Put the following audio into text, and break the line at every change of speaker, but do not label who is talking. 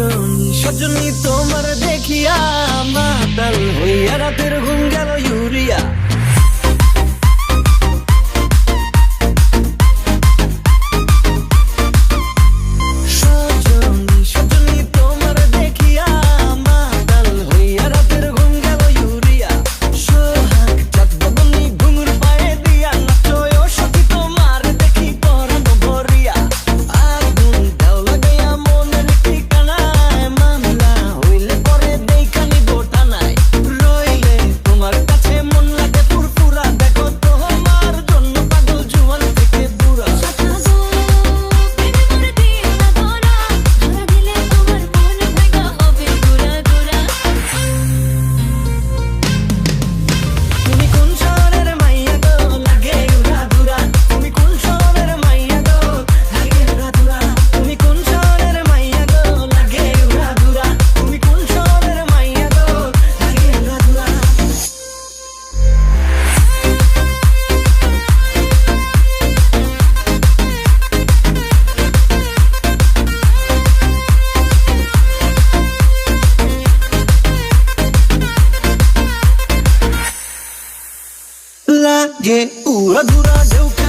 সজনী সজনী তোমার দেখিয়া মাতাল হইয়া রাতের ঘুম গেল ইউরিয়া। घे अधुरा देव